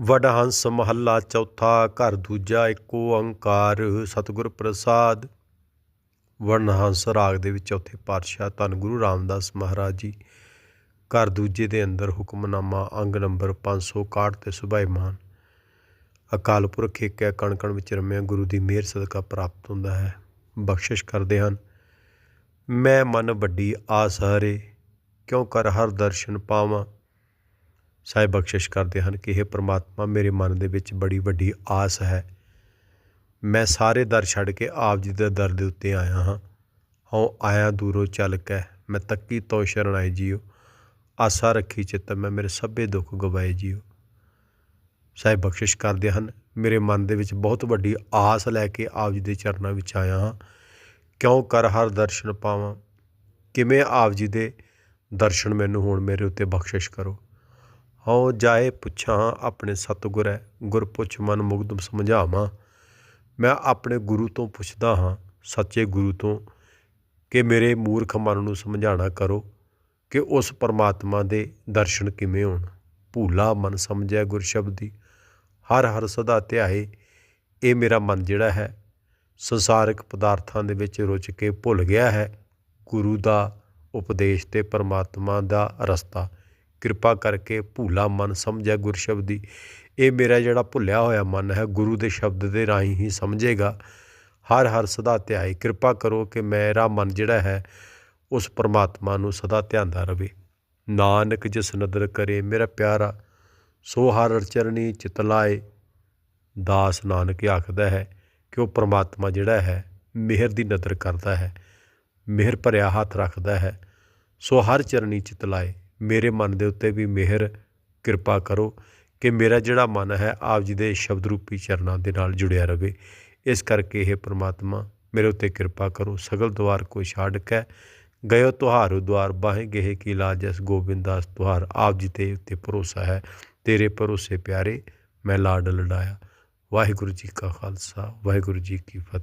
ਵਡਹੰਸ ਮਹੱਲਾ ਚੌਥਾ, ਘਰ ਦੂਜਾ ਏਕ ਓੰਕਾਰ ਸਤਿਗੁਰ ਪ੍ਰਸਾਦ। ਵਡਹੰਸ ਰਾਗ ਦੇ ਵਿੱਚ ਚੌਥੇ ਪਾਤਸ਼ਾਹ ਧੰਨ ਗੁਰੂ ਰਾਮਦਾਸ ਮਹਾਰਾਜ ਜੀ, ਘਰ ਦੂਜੇ ਦੇ ਅੰਦਰ ਹੁਕਮਨਾਮਾ ਅੰਗ ਨੰਬਰ 561 ਤੇ ਸੁਭਾਈਮਾਨ। ਅਕਾਲ ਪੁਰਖ ਏਕ ਹੈ ਕਣ ਕਣ ਵਿੱਚ ਰਮਿਆ ਗੁਰੂ ਦੀ ਮਿਹਰ ਸਦਕਾ ਪ੍ਰਾਪਤ ਹੁੰਦਾ ਹੈ। ਬਖਸ਼ਿਸ਼ ਕਰਦੇ ਹਨ, ਮੈਂ ਮਨ ਵੱਡੀ ਆਸ ਹਰੇ, ਕਿਉਂ ਕਰ ਹਰ ਦਰਸ਼ਨ ਪਾਵਾਂ? ਸਾਹਿਬ ਬਖਸ਼ਿਸ਼ ਕਰਦੇ ਹਨ ਕਿ ਇਹ ਪ੍ਰਮਾਤਮਾ ਮੇਰੇ ਮਨ ਦੇ ਵਿੱਚ ਬੜੀ ਵੱਡੀ ਆਸ ਹੈ। ਮੈਂ ਸਾਰੇ ਦਰ ਛੱਡ ਕੇ ਆਪ ਜੀ ਦੇ ਦਰ ਦੇ ਉੱਤੇ ਆਇਆ ਹਾਂ। ਹਉ ਆਇਆ ਦੂਰੋਂ ਚੱਲ ਕੇ, ਮੈਂ ਤੱਕੀ ਤੋ ਸ਼ਰਣਾਈ ਜੀਓ। ਆਸਾ ਰੱਖੀ ਚਿੱਤ ਮੈਂ, ਮੇਰੇ ਸਭੇ ਦੁੱਖ ਗਵਾਏ ਜੀਓ। ਸਾਹਿਬ ਬਖਸ਼ਿਸ਼ ਕਰਦੇ ਹਨ, ਮੇਰੇ ਮਨ ਦੇ ਵਿੱਚ ਬਹੁਤ ਵੱਡੀ ਆਸ ਲੈ ਕੇ ਆਪ ਜੀ ਦੇ ਚਰਨਾਂ ਵਿੱਚ ਆਇਆ ਹਾਂ। ਕਿਉਂ ਕਰ ਹਰ ਦਰਸ਼ਨ ਪਾਵਾਂ? ਕਿਵੇਂ ਆਪ ਜੀ ਦੇ ਦਰਸ਼ਨ ਮੈਨੂੰ ਹੁਣ ਮੇਰੇ ਉੱਤੇ ਬਖਸ਼ਿਸ਼ ਕਰੋ? ਹਉ ਜਾਏ ਪੁੱਛਾਂ ਆਪਣੇ ਸਤਿਗੁਰੈ ਗੁਰ ਪੁੱਛ ਮਨ ਮੁਗਧ ਸਮਝਾਵਾਂ। ਮੈਂ ਆਪਣੇ ਗੁਰੂ ਤੋਂ ਪੁੱਛਦਾ ਹਾਂ, ਸੱਚੇ ਗੁਰੂ ਤੋਂ, ਕਿ ਮੇਰੇ ਮੂਰਖ ਮਨ ਨੂੰ ਸਮਝਾਣਾ ਕਰੋ ਕਿ ਉਸ ਪਰਮਾਤਮਾ ਦੇ ਦਰਸ਼ਨ ਕਿਵੇਂ ਹੋਣ। ਭੂਲਾ ਮਨ ਸਮਝੈ ਗੁਰ ਸ਼ਬਦੀ ਹਰ ਹਰ ਸਦਾ ਧਿਆਏ, ਇਹ ਮੇਰਾ ਮਨ ਜਿਹੜਾ ਹੈ, ਸੰਸਾਰਿਕ ਪਦਾਰਥਾਂ ਦੇ ਵਿੱਚ ਰੁੱਝ ਕੇ ਭੁੱਲ ਗਿਆ ਹੈ। ਗੁਰੂ ਦਾ ਉਪਦੇਸ਼ ਤੇ ਪਰਮਾਤਮਾ ਦਾ ਰਸਤਾ ਕਿਰਪਾ ਕਰਕੇ ਭੂਲਾ ਮਨ ਸਮਝੈ ਗੁਰ ਸ਼ਬਦੀ। ਇਹ ਮੇਰਾ ਜਿਹੜਾ ਭੁੱਲਿਆ ਹੋਇਆ ਮਨ ਹੈ, ਗੁਰੂ ਦੇ ਸ਼ਬਦ ਦੇ ਰਾਹੀਂ ਹੀ ਸਮਝੇਗਾ। ਹਰ ਹਰ ਸਦਾ ਧਿਆਏ, ਕਿਰਪਾ ਕਰੋ ਕਿ ਮੇਰਾ ਮਨ ਜਿਹੜਾ ਹੈ, ਉਸ ਪਰਮਾਤਮਾ ਨੂੰ ਸਦਾ ਧਿਆਉਂਦਾ ਰਵੇ। ਨਾਨਕ ਜਿਸ ਨਦਰ ਕਰੇ, ਮੇਰਾ ਪਿਆਰਾ, ਸੋ ਹਰ ਚਰਣੀ ਚਿਤ ਲਾਏ। ਦਾਸ ਨਾਨਕ ਆਖਦਾ ਹੈ ਕਿ ਉਹ ਪਰਮਾਤਮਾ ਜਿਹੜਾ ਹੈ, ਮਿਹਰ ਦੀ ਨਦਰ ਕਰਦਾ ਹੈ। ਮਿਹਰ ਭਰਿਆ ਹੱਥ ਰੱਖਦਾ ਹੈ, ਸੋ ਹਰ ਚਰਣੀ ਚਿਤ ਲਾਏ। ਮੇਰੇ ਮਨ ਦੇ ਉੱਤੇ ਵੀ ਮਿਹਰ, ਕਿਰਪਾ ਕਰੋ ਕਿ ਮੇਰਾ ਜਿਹੜਾ ਮਨ ਹੈ, ਆਪ ਜੀ ਦੇ ਸ਼ਬਦ ਰੂਪੀ ਚਰਨਾਂ ਦੇ ਨਾਲ ਜੁੜਿਆ ਰਵੇ। ਇਸ ਕਰਕੇ ਇਹ ਪ੍ਰਮਾਤਮਾ, ਮੇਰੇ ਉੱਤੇ ਕਿਰਪਾ ਕਰੋ, ਸਗਲ ਦਵਾਰ ਕੋ ਛੱਡ ਕੇ ਗਇਓ ਤੁਹਾਰੋ ਦਵਾਰ ਬਾਹੇ ਗਏ ਕੀ ਲਾਜਸ ਗੋਬਿੰਦਾਸ ਤੁਹਾਰ। ਆਪ ਜੀ ਤੇ ਉੱਤੇ ਭਰੋਸਾ ਹੈ, ਤੇਰੇ ਭਰੋਸੇ ਪਿਆਰੇ, ਮੈਂ ਲਾਡ ਲੜਾਇਆ। ਵਾਹਿਗੁਰੂ ਜੀ ਕਾ ਖਾਲਸਾ, ਵਾਹਿਗੁਰੂ ਜੀ ਕੀ ਫਤਿਹ।